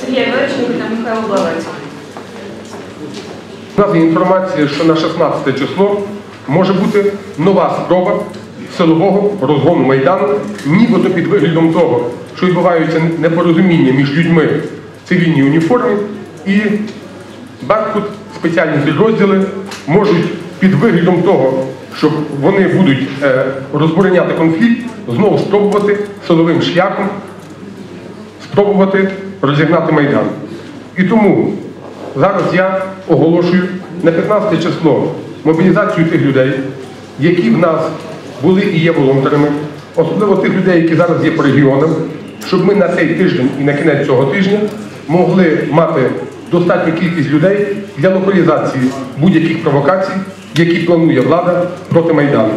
Сергій Верченко та Михайло Блавець. У нас є інформація, що на 16 число може бути нова спроба силового розгону Майдану, нібито під виглядом того, що відбуваються непорозуміння між людьми в цивільній уніформі і Беркут, спеціальні підрозділи можуть під виглядом того, що вони будуть е, розбороняти конфлікт, знову спробувати силовим шляхом спробувати розігнати Майдан. І тому зараз я оголошую на 15 число мобілізацію тих людей, які в нас були і є волонтерами, особливо тих людей, які зараз є по регіонам, щоб ми на цей тиждень і на кінець цього тижня могли мати достатню кількість людей для локалізації будь-яких провокацій, які планує влада проти Майдану.